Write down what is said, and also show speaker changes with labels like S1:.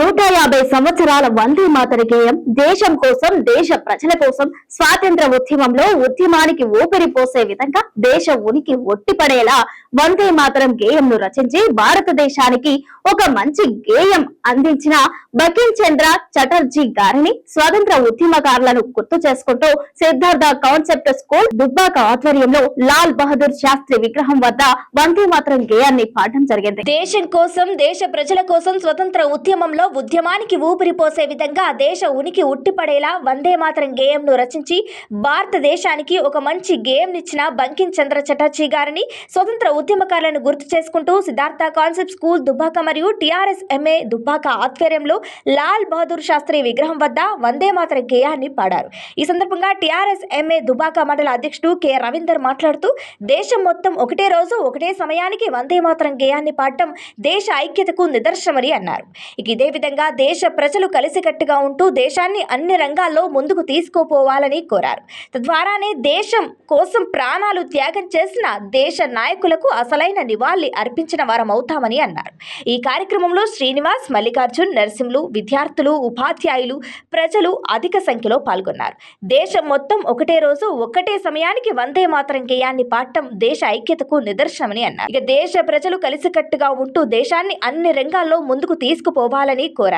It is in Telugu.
S1: నూట యాభై సంవత్సరాల వందే మాతర గేయం దేశం కోసం దేశ ప్రజల కోసం స్వాతంత్ర ఉద్యమంలో ఉద్యమానికి ఊపిరి పోసే విధంగా దేశ ఉనికి ఒట్టిపడేలా వందే మాతరం గేయంను రచించి భారతదేశానికి ఒక మంచి గేయం అందించిన బకిం చంద్ర చటర్జీ గారిని స్వాతంత్ర ఉద్యమకారులను గుర్తు చేసుకుంటూ సిద్ధార్థ కాన్సెప్ట్ స్కూల్ దుబ్బాక ఆధ్వర్యంలో లాల్ బహదూర్ శాస్త్రి విగ్రహం వద్ద వందే మాత్రం గేయాన్ని పాఠం జరిగింది.
S2: దేశం కోసం దేశ ప్రజల కోసం స్వతంత్ర ఉద్యమంలో ఉద్యమానికి ఊపిరి పోసే విధంగా దేశ ఉనికి ఉట్టిపడేలా వందే మాత్రం గేయంను రచించి భారతదేశానికి ఒక మంచి గేయంనిచ్చిన బంకిం చంద్ర చటర్జీ గారిని స్వతంత్ర ఉద్యమకారులను గుర్తు చేసుకుంటూ సిద్ధార్థ కాన్సెప్ట్ స్కూల్ దుబ్బాక మరియు టిఆర్ఎస్ ఎంఏ దుబ్బాక ఆధ్వర్యంలో లాల్ బహదూర్ శాస్త్రి విగ్రహం వద్ద వందే మాతర గేయాన్ని పాడారు. ఈ సందర్భంగా టీఆర్ఎస్ ఎంఏ దుబాక మండల అధ్యక్షుడు కె. రవీందర్ మాట్లాడుతూ దేశం మొత్తం ఒకటే రోజు ఒకటే సమయానికి వందే మాతరం గేయాన్ని పాడటం దేశ ఐక్యతకు నిదర్శనమని అన్నారు. ఇక ఇదే విధంగా దేశ ప్రజలు కలిసికట్టుగా ఉంటూ దేశాన్ని అన్ని రంగాల్లో ముందుకు తీసుకుపోవాలని కోరారు. తద్వారానే దేశం కోసం ప్రాణాలు త్యాగం చేసిన దేశ నాయకులకు అసలైన నివాళి అర్పించిన వారమవుతామని అన్నారు. ఈ కార్యక్రమంలో శ్రీనివాస్ మల్లికార్జున్ నర్సింహులు విద్యార్థులు ఉపాధ్యాయులు ప్రజలు అధిక సంఖ్యలో పాల్గొన్నారు. దేశం మొత్తం ఒకటే రోజు ఒకటే సమయానికి వందే మాత్రం గేయాన్ని పాడటం దేశ ఐక్యతకు నిదర్శనమని అన్నారు. ఇక దేశ ప్రజలు కలిసికట్టుగా ఉంటూ దేశాన్ని అన్ని రంగాల్లో ముందుకు తీసుకుపోవాలని కోరారు.